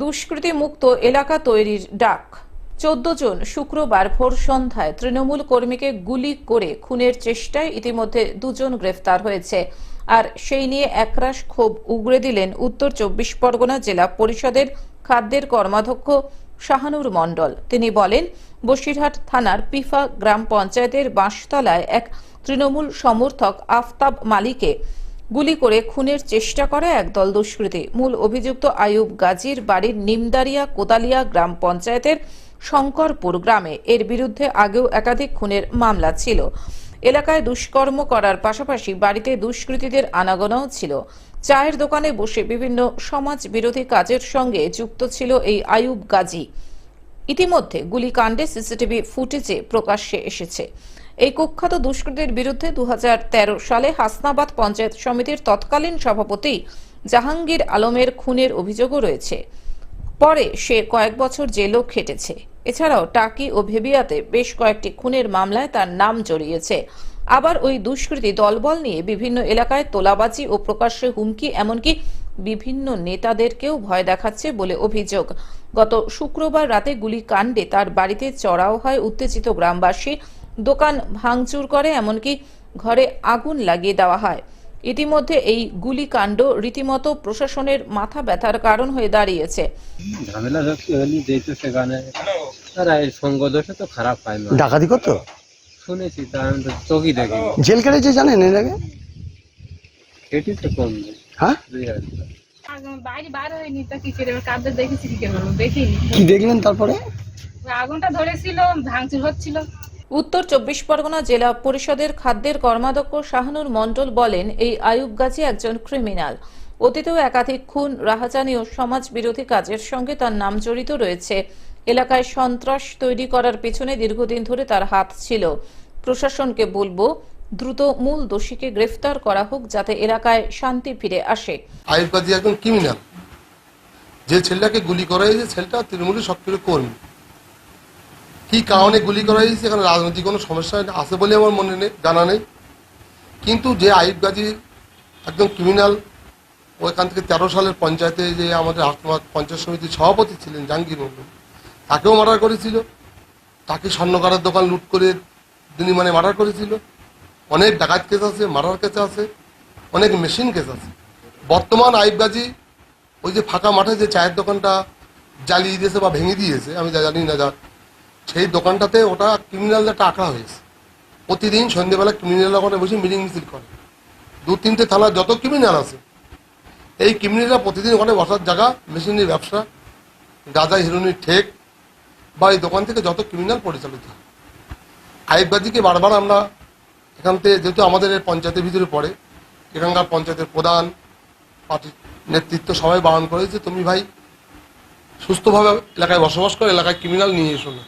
দুষ্কৃতি মুক্ত এলাকা তৈরির ডাক। চোদ্দ জন শুক্রবার ভোর সন্ধ্যায় তৃণমূল কর্মীকে গুলি করে খুনের চেষ্টায় ইতিমধ্যে দুজন গ্রেফতার হয়েছে। আর সেই নিয়ে একরাশ ক্ষোভ উগড়ে দিলেন উত্তর চব্বিশ পরগনা জেলা পরিষদের খাদ্যের কর্মাধ্যক্ষ শাহানুর মণ্ডল। তিনি বলেন, বসিরহাট থানার পিফা গ্রাম পঞ্চায়েতের বাঁশতলায় এক তৃণমূল সমর্থক আফতাব মালিকে গুলি করে খুনের চেষ্টা করে একদল দুষ্কৃতী। মূল অভিযুক্ত আয়ুব গাজীর বাড়ির নিমদারিয়া কোতালিয়া গ্রাম পঞ্চায়েতের শঙ্করপুর গ্রামে এর বিরুদ্ধে আগেও একাধিক খুনের মামলা ছিল। এলাকায় দুষ্কর্ম করার পাশাপাশি বাড়িতে দুষ্কৃতীদের আনাগোনাও ছিল। চায়ের দোকানে বসে বিভিন্ন সমাজ বিরোধী কাজের সঙ্গে যুক্ত ছিল এই আয়ুব গাজী। ইতিমধ্যে গুলিকাণ্ডে সিসিটিভি ফুটেজে প্রকাশ্যে এসেছে। এই কুখ্যাত দুষ্কৃতীর বিরুদ্ধে দু হাজার তেরো সালে হাসনাবাদ পঞ্চায়েত সমিতির তৎকালীন সভাপতি জাহাঙ্গীর আলমের খুনের অভিযোগও রয়েছে। পরে সে কয়েক বছর জেলও খেটেছে। এছাড়াও টাকি ও ভেবিয়াতে বেশ কয়েকটি খুনের মামলায় তার নাম জড়িয়েছে। আবার ওই দুষ্কৃতী দলবল নিয়ে বিভিন্ন এলাকায় তোলাবাজি ও প্রকাশ্যে হুমকি, এমনকি বিভিন্ন নেতাদেরকেও ভয় দেখাচ্ছে বলে অভিযোগ। গত শুক্রবার রাতে গুলি কাণ্ডে তার বাড়িতে চড়াও হয় উত্তেজিত গ্রামবাসী দোকান ভাঙচুর করে এমনকি ঘরে আগুন লাগিয়ে দেওয়া হয়। ইতিমধ্যে এই গুলিকাণ্ড রীতিমতো প্রশাসনের মাথা ব্যথার কারণ হয়ে দাঁড়িয়েছে। ঝামেলা যখন সেখানে তারা এই সঙ্গ তো খারাপ হয় না। ডাকাতি করতো? শুনেছি তা আমি তো চোখই দেখি জেল কেটেছে জানেন এর আগে? এটি তো কম নেই হ্যাঁ? দুই হাজার বাইরে বার হয়নি তা কি এবার কাদের দেখেছি কি করে দেখিনি। কি দেখলেন তারপরে? আগুনটা ধরেছিল ভাঙচুর হচ্ছিল। উত্তর চব্বিশ পরগনা জেলা পরিষদের খাদ্যের কর্মাধ্যক্ষ শাহানুর মণ্ডল বলেন, এই আয়ুব গাজী একজন ক্রিমিনাল। অতীতেও একাধিক খুন, রাহাজানি ও সমাজ বিরোধী কাজের সঙ্গে তার নাম জড়িত রয়েছে। এলাকায় সন্ত্রাস তৈরি করার পেছনে দীর্ঘদিন ধরে তার হাত ছিল। প্রশাসনকে বলব, দ্রুত মূল দোষীকে গ্রেফতার করা হোক যাতে এলাকায় শান্তি ফিরে আসে। আইব কাজী একজন ক্রিমিনাল। যে ছেলেটাকে গুলি করা হয়েছে, ছেলেটা তৃণমূলের সক্রিয় কর্মী। কি কারণে গুলি করা হয়েছে এখানে রাজনৈতিক কোনো সমস্যা আছে বলে আমার মনে নেই, জানা নেই। কিন্তু যে আইব গাজী ক্রিমিনাল ওইখান থেকে তেরো সালের পঞ্চায়েতে যে আমাদের হাসপাত পঞ্চায়েত সমিতির সভাপতি ছিলেন জাহাঙ্গীর মন্ডল তাকেও মার্ডার করেছিল। তাকে স্বর্ণকারের দোকান লুট করে মানে মার্ডার করেছিল। অনেক ডাকাত কেস আছে, মার্ডার কেস আছে, অনেক মেশিন কেস আছে। বর্তমান আইব গাজী ওই যে ফাঁকা মাঠে যে চায়ের দোকানটা জ্বালিয়ে দিয়েছে বা ভেঙে দিয়েছে, আমি জানি না যা সেই দোকানটাতে ওটা ক্রিমিনাল একটা আঁকড়া হয়েছে। প্রতিদিন সন্ধ্যেবেলা ক্রিমিনাল ওখানে বসে মিটিং মিছিল করে। দু তিনটে থানার যত ক্রিমিনাল আছে। এই ক্রিমিনালরা প্রতিদিন ওখানে বসার জায়গা, মেশিনের ব্যবসা গাঁজা হিরোনির ঠেক বা এই দোকান থেকে যত ক্রিমিনাল পরিচালিত হয়। আইববাজিকে বারবার আমরা এখান থেকে, যেহেতু আমাদের পঞ্চায়েতের ভিতরে পড়ে, এখানকার পঞ্চায়েতের প্রধান, পার্টির নেতৃত্ব সবাই বারণ করেছে তুমি ভাই সুস্থভাবে এলাকায় বসবাস করে, এলাকায় ক্রিমিনাল নিয়ে এসো না।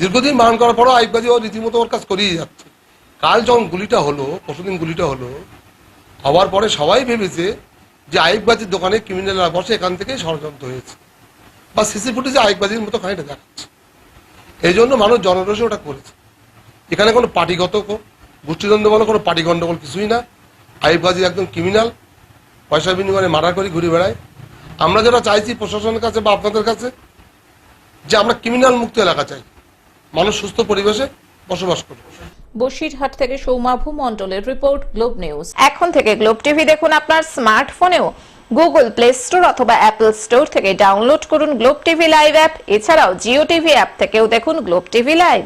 দীর্ঘদিন বারণ করার পরও আইববাজি ও রীতিমতো ওর কাজ করিয়ে যাচ্ছে। কাল যখন গুলিটা হলো, পরশুদিন গুলিটা হলো, হওয়ার পরে সবাই ভেবেছে যে আইববাজির দোকানে ক্রিমিনালরা বসে এখান থেকেই ষড়যন্ত্র হয়েছে। বা সিসি ফুটেজে আইববাজির মতো খানিকটা দেখাচ্ছে। এই জন্য মানুষ জনরসে ওটা করেছে। এখানে কোনো পার্টিগত গোষ্ঠীদ্বন্দ্ব বলো, কোনো পার্টি গণ্ডগোল কিছুই না। আইববাজি একদম ক্রিমিনাল পয়সা বিনিময়ে মারা করি ঘুরে বেড়ায়। আমরা যেটা চাইছি প্রশাসনের কাছে বা আপনাদের কাছে, যে আমরা ক্রিমিনাল মুক্ত এলাকা চাই। মানুষ সুস্থ পরিবেশে বসবাস করবে। বসিরহাট থেকে সৌমাভু মন্ডলের রিপোর্ট, গ্লোব নিউজ। এখন থেকে গ্লোব টিভি দেখুন আপনার স্মার্টফোনেও। গুগল প্লে স্টোর অথবা অ্যাপল স্টোর থেকে ডাউনলোড করুন গ্লোব টিভি লাইভ অ্যাপ। এছাড়াও জিও টিভি অ্যাপ থেকেও দেখুন গ্লোব টিভি লাইভ।